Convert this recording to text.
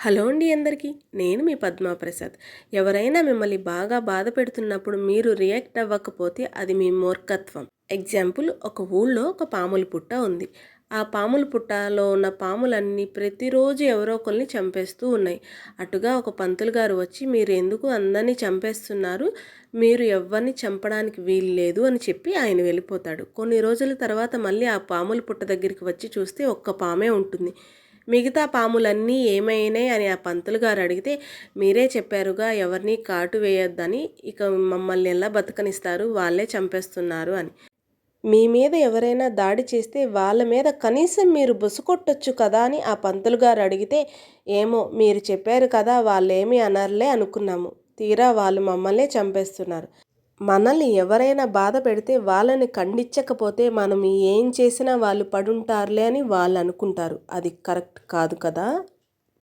Hello అండి అందరికీ నేను మీ పద్మప్రసాద్. ఎవరైనా మిమ్మల్ని బాగా బాధ పెడుతున్నప్పుడు మీరు రియాక్ట్ అవ్వకపోతే అది మీ మూర్ఖత్వం. ఎగ్జాంపుల్ ఒక ఊళ్ళో ఒక పాముల పుట్ట ఉంది. ఆ పాముల పుట్టలో ఉన్న పాములన్నీ ప్రతిరోజు ఎవరో ఒకరిని చంపేస్తూ ఉన్నాయి. అటుగా ఒక పంతులు గారు వచ్చి మీరు ఎందుకు అందరినీ చంపేస్తున్నారు? మీరు ఎవరిని చంపడానికి వీలు లేదు అని చెప్పి ఆయన వెళ్ళిపోతాడు. కొన్ని రోజుల తర్వాత మళ్ళీ ఆ పాముల పుట్ట దగ్గరికి వచ్చి చూస్తే ఒక్క పామే ఉంటుంది. మిగతా పాములన్నీ ఏమైనాయి అని ఆ పంతులు గారు అడిగితే మీరే చెప్పారుగా ఎవరిని కాటు వేయొద్దని ఇక మమ్మల్ని ఎలా బతకనిస్తారు? వాళ్ళే చంపేస్తున్నారు అని. మీ మీద ఎవరైనా దాడి చేస్తే వాళ్ళ మీద కనీసం మీరు బుసకొట్టొచ్చు కదా అని ఆ పంతులు గారు అడిగితే ఏమో మీరు చెప్పారు కదా వాళ్ళేమీ అనర్లే అనుకున్నాము. తీరా వాళ్ళు మమ్మల్నే చంపేస్తున్నారు. మనల్ని ఎవరైనా బాధ పెడితే వాళ్ళని ఖండించకపోతే మనం ఏం చేసినా వాళ్ళు పడుంటారులే అని వాళ్ళు అనుకుంటారు. అది కరెక్ట్ కాదు కదా?